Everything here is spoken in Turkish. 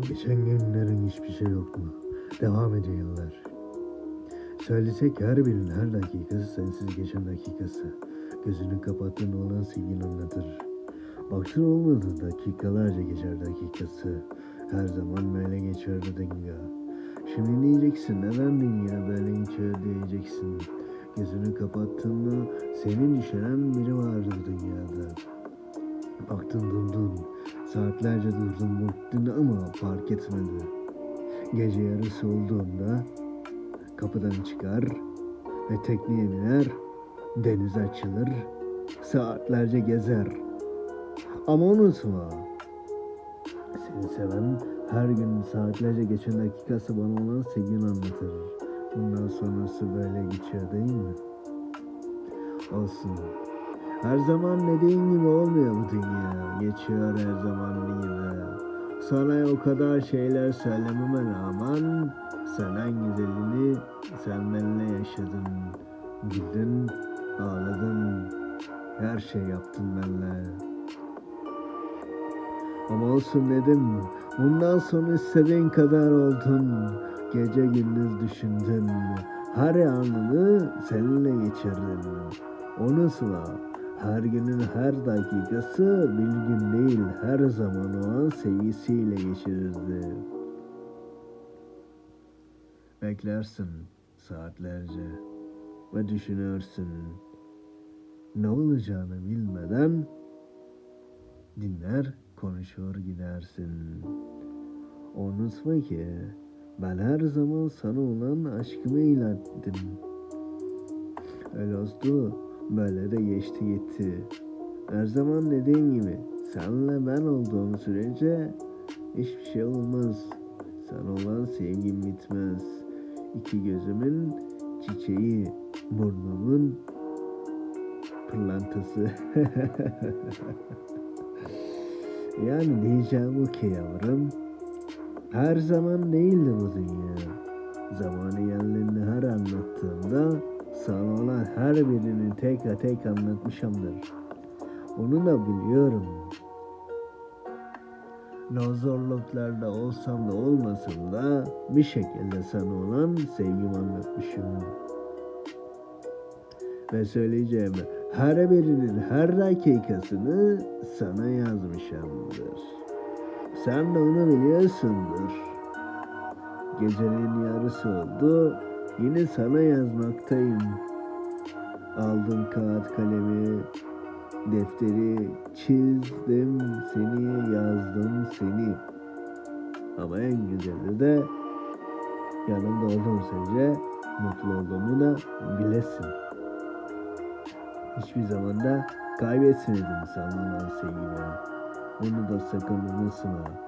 Geçen günlerin hiçbir şey yok mu? Devam ediyor yıllar. Söylesek her birinin her dakikası sensiz geçen dakikası. Gözünü kapattığın olan sevgin anlatır. Baktın olmadı dakikalarca geçer dakikası. Her zaman böyle geçerdi dünya. Şimdi diyeceksin? Neden dünya böyle geçiyor diyeceksin. Gözünü kapattığında senin düşünen biri vardı dünyada. Baktın durdun. Saatlerce durdun baktın ama fark etmedi. Gece yarısı olduğunda kapıdan çıkar ve tekneye biner, deniz açılır, saatlerce gezer. Ama unutma, seni seven her gün saatlerce geçen dakikası bana olan sevgini anlatır. Bundan sonrası böyle geçiyor değil mi? Olsun. Her zaman dediğin gibi olmuyor bu dünya. Geçiyor her zaman gibi. Sana o kadar şeyler söylememe rağmen sen en güzelini sen benimle yaşadın. Güldün, ağladın, her şey yaptın benimle. Ama olsun dedim. Bundan sonra istediğin kadar oldun. Gece gündüz düşündün. Her anını seninle geçirdin. Unutma. Her günün her dakikası bir gün değil her zaman o an sevgisiyle geçirirdi. Beklersin saatlerce ve düşünürsün. Ne olacağını bilmeden dinler konuşur gidersin. Unutma ki ben her zaman sana olan aşkımı ilettim. Öyle oldu, böyle de geçti gitti. Her zaman dediğim gibi senle ben olduğum sürece hiçbir şey olmaz. Sana olan sevgim bitmez. İki gözümün çiçeği, burnumun pırlantası. Yani diyeceğim o ki yavrum, her zaman değildi bu dünya. Zamanı geldiğinde her anlattığımda sana olan her birini tek tek anlatmışımdır. Onu da biliyorum. Ne zorluklarda olsam da olmasam da bir şekilde sana olan sevgimi anlatmışım. Ve söyleyeceğim her birinin her dakikasını sana yazmışımdır. Sen de onu biliyorsundur. Gecenin yarısı oldu, yine sana yazmaktayım. Aldım kağıt kalemi, defteri çizdim seni, yazdım seni. Ama en güzeli de yanımda olduğun sürece mutlu olduğumu da bilesin. Hiçbir zaman da kaybetmedim sana olan sevgimi. Onu da sakın unutma.